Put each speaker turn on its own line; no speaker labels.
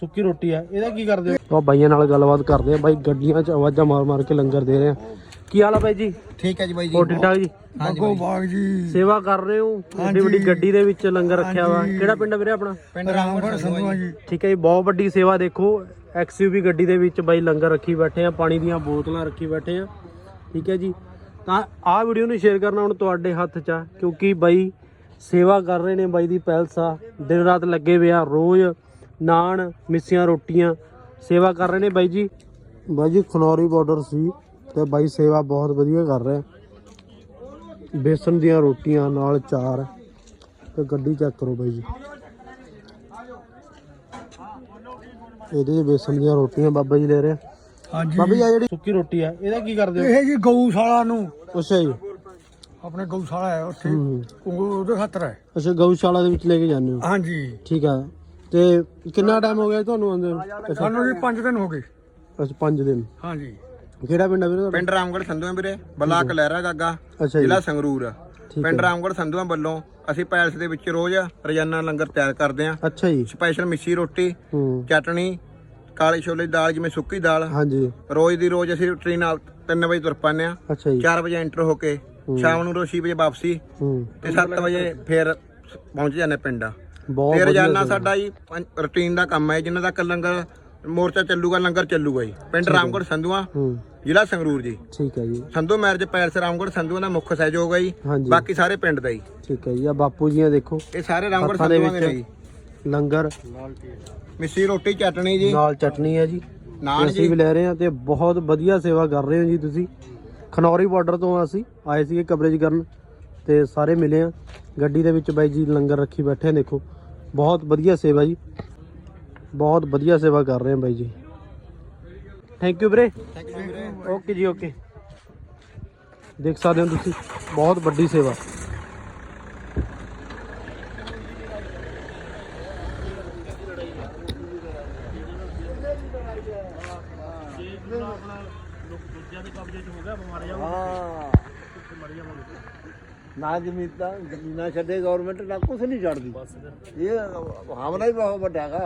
ਸੁੱਕੀ ਰੋਟੀ ਆ। ਇਹਦਾ ਕੀ ਕਰਦੇ ਹੋ? ਆ ਬਾਈਆਂ ਨਾਲ ਗੱਲਬਾਤ ਕਰਦੇ ਆ। ਬਾਈ ਗੱਡੀਆਂ 'ਚ ਆਵਾਜ਼ਾਂ ਮਾਰ ਮਾਰ ਕੇ ਲੰਗਰ ਦੇ ਰਹੇ ਆ। ਕੀ ਹਾਲ ਆ ਬਾਈ ਜੀ?
ਠੀਕ ਹੈ ਜੀ ਬਾਈ ਜੀ।
ਹੋਰ ਠੀਕ ਠਾਕ ਜੀ?
ਬਾਗੋ ਬਾਗ ਜੀ।
ਸੇਵਾ ਕਰ ਰਹੇ ਹੋ? ਵੱਡੀ ਵੱਡੀ ਗੱਡੀ ਦੇ ਵਿੱਚ ਲੰਗਰ ਰੱਖਿਆ ਵਾ। ਕਿਹੜਾ ਪਿੰਡ ਆ ਵੀਰੇ ਆਪਣਾ?
ਪਿੰਡ ਰਾਮਗੜ ਸੰਧੂਆ ਜੀ।
ਠੀਕ ਹੈ ਜੀ ਬਹੁਤ ਵੱਡੀ ਸੇਵਾ ਦੇਖੋ। ਐਕਸਯੂਵੀ ਗੱਡੀ ਦੇ ਵਿੱਚ ਬਾਈ ਲੰਗਰ ਰੱਖੀ ਬੈਠੇ ਆ। ਪਾਣੀ ਦੀਆਂ ਬੋਤਲਾਂ ਰੱਖੀ ਬੈਠੇ ਆ। ਠੀਕ ਹੈ ਜੀ। ਤਾਂ ਆਹ ਵੀਡੀਓ ਨੂੰ ਸ਼ੇਅਰ ਕਰਨਾ ਹੁਣ ਤੁਹਾਡੇ ਹੱਥ 'ਚ ਆ ਕਿਉਂਕਿ ਬਾਈ ਸੇਵਾ ਕਰ ਰਹੇ ਨੇ ਬਾਈ ਦੀ ਪੈਲਸ ਆ। ਦਿਨ ਰਾਤ ਲੱਗੇ ਹੋਏ ਆ ਰੋਜ਼। ਨਾਨ ਮਿੱਸੀਆਂ ਰੋਟੀਆਂ। ਸੇਵਾ ਕਰ ਰਹੇ ਨੇ ਬਾਈ ਜੀ? ਬਾਈ ਜੀ ਖਨੌਰੀ ਬਾਰਡਰ ਸੀ ਤੇ ਬਾਈ ਸੇਵਾ ਬਹੁਤ ਵਧੀਆ ਕਰ ਰਿਹਾ। ਬੇਸਨ ਦੀਆਂ ਰੋਟੀਆਂ ਨਾਲ ਚਾਰ। ਤੇ ਗੱਡੀ ਚੈੱਕ ਕਰੋ ਬਾਈ ਜੀ। ਇਹਦੇ ਬੇਸਨ ਦੀਆਂ ਰੋਟੀਆਂ ਬਾਬਾ ਜੀ ਲੈ ਰਹੇ ਆ।
ਹਾਂਜੀ।
ਬਾਬਾ ਜੀ ਆ ਜਿਹੜੀ ਸੁੱਕੀ ਰੋਟੀ ਆ ਇਹਦਾ ਕੀ ਕਰਦੇ ਹੋ?
ਇਹ ਜੀ ਗਊਸ਼ਾਲਾ ਨੂੰ।
ਅੱਛਾ ਜੀ।
ਆਪਣੇ ਗਊਸ਼ਾਲਾ ਹੈ ਉੱਥੇ। ਉਹਦੇ ਖਾਤਰ ਹੈ।
ਅੱਛਾ ਗਊਸ਼ਾਲਾ ਦੇ ਵਿੱਚ ਲੈ ਕੇ ਜਾਂਦੇ ਹੋ?
ਹਾਂਜੀ।
ਠੀਕ ਆ। ਤੇ ਕਿੰਨਾ ਟਾਈਮ ਹੋ ਗਿਆ ਜੀ ਤੁਹਾਨੂੰ ਆਉਂਦੇ ਨੂੰ?
ਸਾਨੂੰ ਜੀ 5 ਦਿਨ ਹੋ ਗਏ।
ਅੱਛਾ 5 ਦਿਨ।
ਹਾਂਜੀ।
ਕਿਹੜਾ ਪਿੰਡ ਆ ਵੀਰੇ ਤੁਹਾਡਾ?
ਪਿੰਡ ਰਾਮਗੜ ਸੰਧੂਆਂ ਵੀਰੇ ਬਲਾਕ ਲਹਿਰਾ ਗਾਗਾ
ਅੱਛਾ ਜੀ।
ਜ਼ਿਲ੍ਹਾ ਸੰਗਰੂਰ।
ਠੀਕ
ਪਿੰਡ ਰਾਮਗੜ ਸੰਧੂਆਂ ਵੱਲੋਂ ਅਸੀਂ ਪੈਲਸ ਦੇ ਵਿੱਚ ਰੋਜ਼ ਰੋਜ਼ਾਨਾ ਲੰਗਰ ਤਿਆਰ ਕਰਦੇ ਹਾਂ।
ਅੱਛਾ ਜੀ।
ਸਪੈਸ਼ਲ ਮਿੱਸੀ ਰੋਟੀ
ਹੂੰ।
ਚਟਣੀ ਕਾਲੇ ਛੋਲੇ ਦੀ ਦਾਲ ਜਿਵੇਂ ਸੁੱਕੀ ਦਾਲ।
ਹਾਂਜੀ।
ਰੋਜ਼ ਦੀ ਰੋਜ਼ ਅਸੀਂ ਟ੍ਰੇਨ ਨਾਲ 3 ਵਜੇ ਤੁਰ ਪੈਂਦੇ ਹਾਂ।
ਅੱਛਾ ਜੀ।
4 ਵਜੇ ਐਂਟਰ ਹੋ ਕੇ ਸ਼ਾਮ ਨੂੰ ਛੇ ਵਜੇ ਵਾਪਸੀ
ਹੂੰ।
ਤੇ 7 ਵਜੇ ਫੇਰ ਪਹੁੰਚ ਜਾਂਦੇ ਪਿੰਡ। ਤੇ ਰੋਜ਼ਾਨਾ। ਸਾਡਾ ਜੀ ਰੁਟੀਨ ਦਾ ਕੰਮ ਹੈ ਜਿੰਨਾ ਤੱਕ ਲੰਗਰ ਮੋਰਚਾ ਚੱਲੂਗਾ ਲੰਗਰ ਚੱਲੂਗਾ ਜੀ। ਪਿੰਡ ਰਾਮਗੜ ਸੰਧੂਆਂ ਜ਼ਿਲ੍ਹਾ ਸੰਗਰੂਰ ਜੀ।
ਠੀਕ ਹੈ ਜੀ।
ਸੰਧੂ ਮੈਰਿਜ ਪੈਲਸ ਰਾਮਗੜ ਸੰਧੂਆਂ ਦਾ ਮੁੱਖ ਸਹਿਯੋਗ ਹੈ ਜੀ ਬਾਕੀ ਸਾਰੇ ਪਿੰਡ ਦਾ ਜੀ।
ਠੀਕ ਹੈ ਜੀ ਆ ਬਾਪੂ ਜੀਆਂ ਦੇਖੋ।
ਇਹ ਸਾਰੇ ਰਾਮਗੜ ਸੰਧੂਆਂ ਦੇ ਜੀ
ਲੰਗਰ।
ਮਿੱਸੀ ਰੋਟੀ ਚਟਣੀ ਜੀ।
ਨਾਲ ਚਟਨੀ ਹੈ ਜੀ।
ਨਾਨ ਜੀ।
ਵੀ ਲੈ ਰਹੇ ਹਾਂ ਤੇ ਬਹੁਤ ਵਧੀਆ ਸੇਵਾ ਕਰ ਰਹੇ ਹੋ ਜੀ ਤੁਸੀਂ। ਖਨੌਰੀ ਬਾਰਡਰ ਤੋਂ ਅਸੀਂ ਆਏ ਸੀਗੇ ਕਵਰੇਜ ਕਰਨ। ਤੇ ਸਾਰੇ ਮਿਲੇ ਆ। ਗੱਡੀ ਦੇ ਵਿੱਚ ਬਾਈ ਜੀ ਲੰਗਰ ਰੱਖੀ ਬੈਠੇ ਆ, ਦੇਖੋ। ਬਹੁਤ ਵਧੀਆ ਸੇਵਾ ਜੀ। ਬਹੁਤ ਵਧੀਆ ਸੇਵਾ ਕਰ ਰਹੇ ਆ ਬਾਈ ਜੀ। ਥੈਂਕ ਯੂ ਵੀਰੇ। ਓਕੇ ਜੀ ਓਕੇ ਦੇਖ ਸਕਦੇ ਹੋ ਤੁਸੀਂ, ਬਹੁਤ ਵੱਡੀ ਸੇਵਾ।
ਨਾ ਜ਼ਮੀਨ ਜ਼ਮੀਨਾਂ ਛੱਡੇ ਗਵਰਨਮੈਂਟ ਨਾ ਕੁਝ ਨਹੀਂ ਛੱਡਦੀ। ਇਹ ਹਮਲਾ ਹੀ ਬਹੁਤ ਵੱਡਾ ਹੈਗਾ।